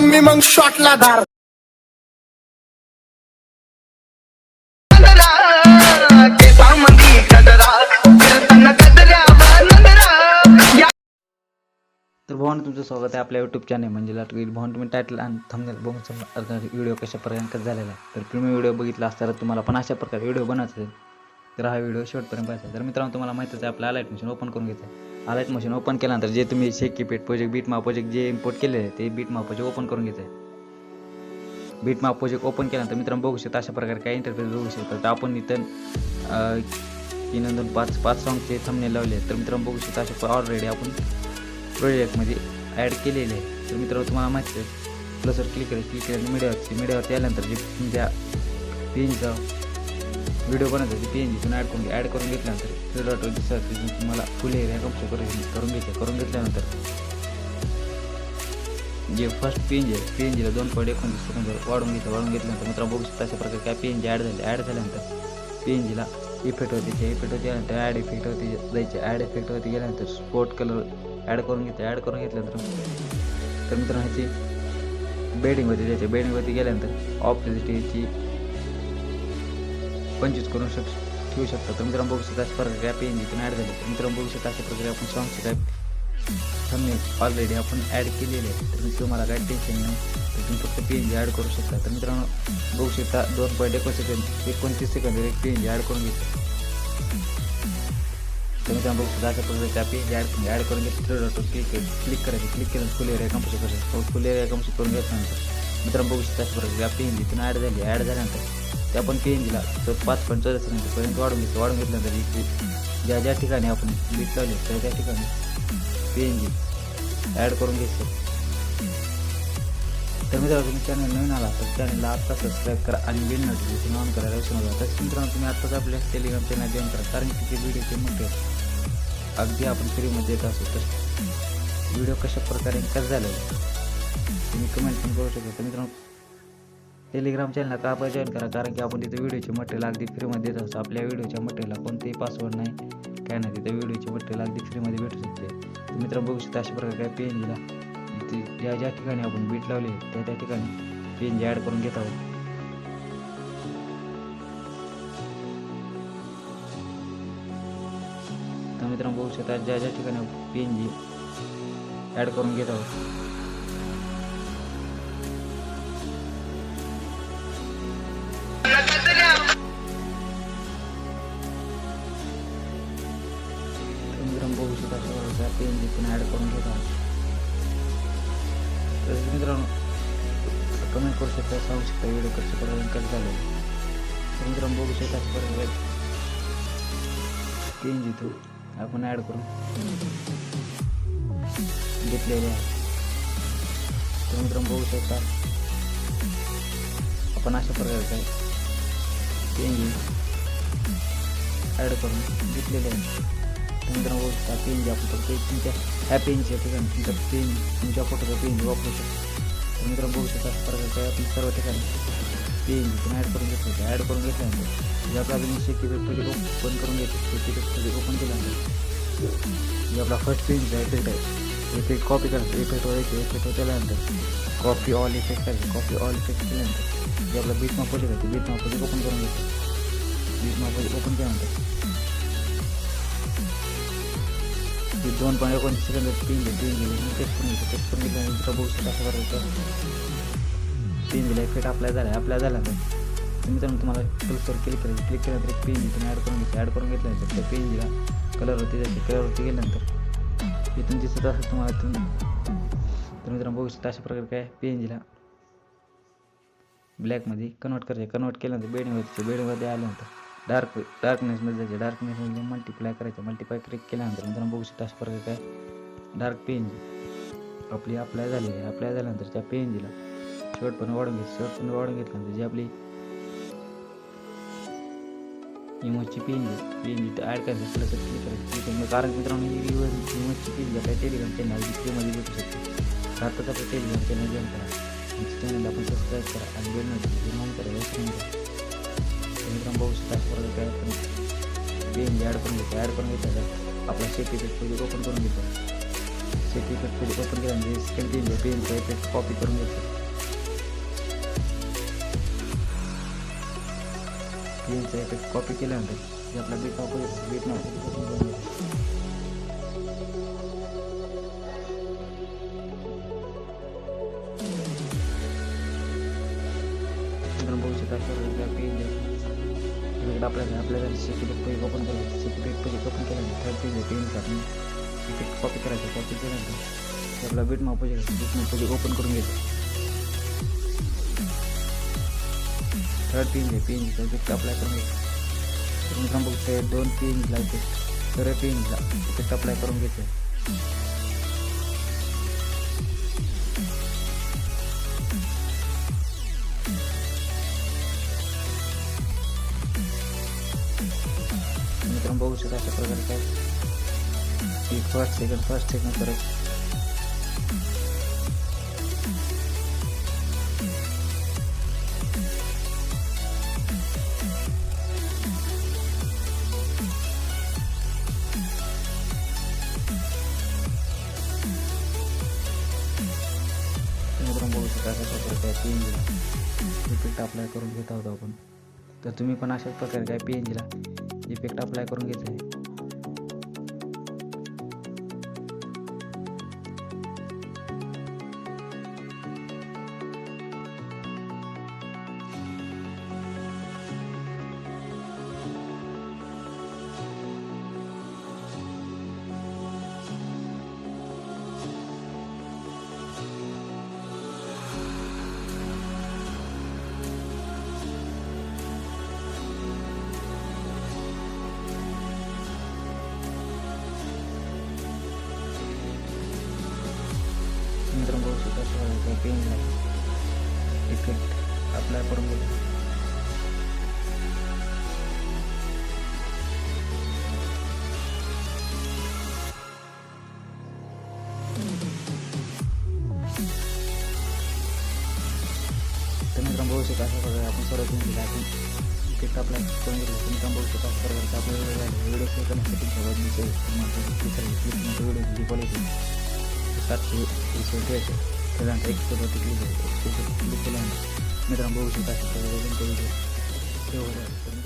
मी मग शॉटला धार तर भवन तुमचं स्वागत आहे आपल्या यूट्यूब चॅनल म्हणजे लाटवील भवन तुम्ही टायटल आणि थंबनेल बघून समजा व्हिडिओ कशा प्रकारे झालेला आहे. तर तुम्ही व्हिडिओ बघितला असता तर तुम्हाला पण अशा प्रकारे व्हिडिओ बनवायचा आहे तर हा व्हिडिओ शेवटपर्यंत पाहायचा तर मित्रांनो तुम्हाला माहितीच आहे आपल्याला ॲडमिशन ओपन करून घ्यायचं आहे आलाइट मशीन ओपन केल्यानंतर जे तुम्ही शेकी पेट प्रोजेक्ट बीट मा प्रोजेक्ट जे इम्पोर्ट केले आहे ते बीट मा प्रोजेक्ट ओपन करून घ्यायचं आहे बीट मा प्रोजेक्ट ओपन केल्यानंतर मित्रांनो बघू शकता अशा प्रकारे काय इंटरफेस बघू शकता. तर आपण इथं तीन दोन पाच पाच सॉंगचे थंबनेल लावले आहेत. तर मित्रांनो बघू शकता अशा ऑलरेडी आपण प्रोजेक्टमध्ये ॲड केलेले आहे. तर मित्रांनो तुम्हाला माहिती आहे प्लसवर क्लिक केलं क्लिक केल्यानंतर मीडियावरती मीडियावरती आल्यानंतर जे तुमच्या पी व्हिडिओ बनवण्यासाठी पी एन जीतून ॲड करून ॲड करून घेतल्यानंतर थ्री डॉट दिसत तिथून तुम्हाला फुल एरिया कंप्लीट करून करून घ्यायचे करून घेतल्यानंतर जे फर्स्ट पी एन जी आहे पी एन जीला दोन पॉईंट एकोणतीस सेकंद वाढून घेतलं वाढून घेतल्यानंतर मित्रांनो बघू शकता अशा प्रकारे काय पी एन जी ॲड झाले. ॲड झाल्यानंतर पी एन जीला इफेक्ट होते ते इफेक्ट होते गेल्यानंतर ॲड इफेक्ट होते जायचे. ॲड इफेक्ट होते गेल्यानंतर स्पोर्ट कलर ॲड करून घेते. ॲड करून घेतल्यानंतर तर मित्रांनो ह्याची बेडिंगवरती द्यायचे बेडिंगवरती गेल्यानंतर ऑपॉझिटिव्हची पंचवीस करून शक ठेवू शकता. तर मित्रांनो बघू शकता अशा पेन जिथून ॲड झाले. तर मित्रांनो बघू शकता अशा प्रकारे आपण सॉंगचे काय थंबनेल ऑलरेडी आपण ॲड केलेले आहे तर मी तुम्हाला काय टेन्शन नाही. तर तुम्ही फक्त पी एन जी ॲड करू शकता. तर मित्रांनो बघू शकता दोन पॉईंट एकोण सेकंद एकोणतीस सेकंद एक पी एन जी ॲड करून घेतो तर मित्रांनो बघू शकता अशा प्रकारे त्या P N G add add करून घेतली. डॉट क्लिक क्लिक करायचं. क्लिक केलं फुल एरिया कंप्लीट करायचं फुल एरिया कंप्लीट करून घेतल्यानंतर. मित्रांनो बघू शकता अशा प्रकारे त्या पी एन जीतून ॲड झाली. ॲड झाल्यानंतर ते आपण पी एन जीला तर पाच पॉईंट चौदा पर्यंत वाढून घेतो वाढून घेतल्यानंतर इथे म्हणजे ज्या ज्या ठिकाणी आपण बीट लावले त्या त्या ठिकाणी पी एन जी ॲड करून घ्यायचं तर मित्रांनो तुम्ही चॅनल नवीन आला तर चॅनलला आत्ता सबस्क्राईब करा आणि बेल नोटिफिकेशन ऑन करायला विसरू नका. तसंच मित्रांनो तुम्ही आत्ताच आपल्या टेलिग्राम चॅनल जॉईन करा. कारण की ते व्हिडिओचे मोठे अगदी आपण फ्रीमध्ये येत असतो तर व्हिडिओ कशा प्रकारे कसं झालं तुम्ही कमेंट पण करू शकता. मित्रांनो टेलिग्राम चॅनलला का आपण जॉईन करा? कारण की आपण तिथे व्हिडिओचे मटेरियल अगदी फ्रीमध्ये देत असतो. आपल्या व्हिडिओच्या मटेरियलला कोणतेही पासवर्ड नाही. काय नाही तिथे व्हिडिओचे मटेरियल अगदी फ्रीमध्ये भेटू शकते. तर मित्रांनो बघू शकता अशा प्रकारे काय पेन दिला ज्या ज्या ठिकाणी आपण बीट लावले त्या त्या ठिकाणी पेन ॲड करून घेत आहोत. तर मित्रांनो बघू शकता ज्या ज्या ठिकाणी पेन जी ॲड करून घेत आहोत. बघू शकता अशा पेन जी ॲड करून घेत आहोत तर मित्रांनो कमेंट करू शकता सांगू शकता व्हिडिओ कशा प्रकारे कट झालं. तर मित्रांनो बघू शकता परत पेन जिथं आपण ॲड करून घेतलेले आहे. तर मित्रांनो बघू शकता आपण अशा प्रकारे काय पेन ॲड करून घेतलेले आहे. तर मित्रांनो पेन जी आपण ते तुमच्या ह्या पेनच्या ठिकाणी तुमच्या पेन तुमच्या फोटोचा पेन वापरू शकतो तर मित्रांनो बघू शकता अशा प्रकारे आपण सर्व ठिकाणी पेन पण ॲड करून घेतलं होतं ॲड करून घेतल्यानंतर जे आपला अजून शेती प्रोजेक्ट ओपन करून घेतो शेती प्रोजेक्ट ओपन केल्यानंतर जे आपला फर्स्ट पेनचा इफेक्ट आहे इफेक्ट कॉपी करायचं इफेक्ट व्हायचे इफेक्ट केल्यानंतर कॉपी ऑल इफेक्ट करायचं कॉपी ऑल इफेक्ट केल्यानंतर जे आपला बीट मा प्रोजेक्ट बीट मा ओपन करून घेतो बीट मा ओपन केल्यानंतर दोन पॉईंट एकोणतीस सेकंद तीन घे तीन घे टेस्ट करून घेतो टेस्ट करून घेतल्यानंतर बघू शकता असं करायचं तीन दिला इफेक्ट अप्लाय झाला अप्लाय झाला तर तर मित्रांनो तुम्हाला प्लसवर क्लिक करायचं क्लिक केल्यानंतर एक पेन तुम्ही ॲड करून घ्यायचं ॲड करून घेतल्यानंतर त्या पेनला कलरवरती जायचे कलरवरती गेल्यानंतर इथून दिसत असं तुम्हाला इथून तर मित्रांनो बघू शकता अशा प्रकारे काय पेनजीला ब्लॅकमध्ये कन्वर्ट करायचं कन्वर्ट केल्यानंतर बेडिंगवरती बेडिंगमध्ये आल्यानंतर डार्क डार्कनेसमध्ये जायचे. डार्कनेसमध्ये मल्टिप्लाय करायचं. मल्टिप्लाय क्लिक केल्यानंतर मित्रांनो बघू शकता अशा प्रकारे काय? डार्क पेंज आपली अप्लाय झालेली आहे अप्लाय झाल्यानंतर त्या पेनजीला शर्ट पण वाढून घ्यायची शर्ट पण वाढून घेतल्यानंतर जी आपली इमोजची पेंजी पेंजी तर ॲड करायचं प्लस क्लिक करायची. क्लिक करायची कारण मित्रांनो ही इमोजची पेन आपल्या टेलिग्राम चॅनल फ्रीमध्ये भेटू शकते. सारखंच आपलं टेलिग्राम चॅनल जॉईन करा चॅनलला आपण सबस्क्राईब करा. आणि बेल नोटिफिकेशन ऑन करा. मित्रांनो बघू शकता अशा प्रकारे काय आपण ॲड करून घेतो ॲड करून घेतल्यानंतर आपला शेतीचे प्रोजेक्ट ओपन करून घेतो सेट इफेक्टमध्ये ओपन केल्यानंतर स्कॅन केली पेनचा इफेक्ट कॉपी करून घेतो पेनचा इफेक्ट कॉपी केल्यानंतर जे आपला बीट वापर बीट नाव. इकडे आपल्याला आपल्याला सेक्युरिटी पेज ओपन करायचं सेक्युरिटी पेज ओपन केलं थर्ड पेज येते आपण तिकीट कॉपी करायचं कॉपी केल्यानंतर आपला बीट माप बीट माप ओपन करून घ्यायचं. थर्ड पेज आहे पेनचा तिकीट अप्लाय करून घ्यायचं तर मित्रांनो दोन पेनला लागते तर पेनला तिकीट अप्लाय करून घ्यायचं मित्रांनो बघू शकता अशा प्रकारे काय. एक फर्स्ट सेकंड फर्स्ट सेकंड करत मित्रांनो बघू शकता अशा प्रकारे काय पी इफेक्ट अप्लाय करून घेत आहोत आपण. तर तुम्ही पण अशाच प्रकारे काय पी एन जीला इफेक्ट अप्लाय करून घ्यायचा आहे. मित्रांनो बघू शकता अशा काही पेन इफेक्ट अप्लाय करून घेतो तर मित्रांनो बघू शकता अशा प्रकारे आपण सर्व पेन दिला आपण इफेक्ट अप्लाय करून घेतलं तर मित्रांनो बघू शकता अशा प्रकारचे आपल्या व्हिडिओ झाले व्हिडिओ शेअर करण्यासाठी सोबत मी click quality gaat ze Terwijl ik voor dat ik liep, ik dat ik met een boze best voor de winkel. Heel erg.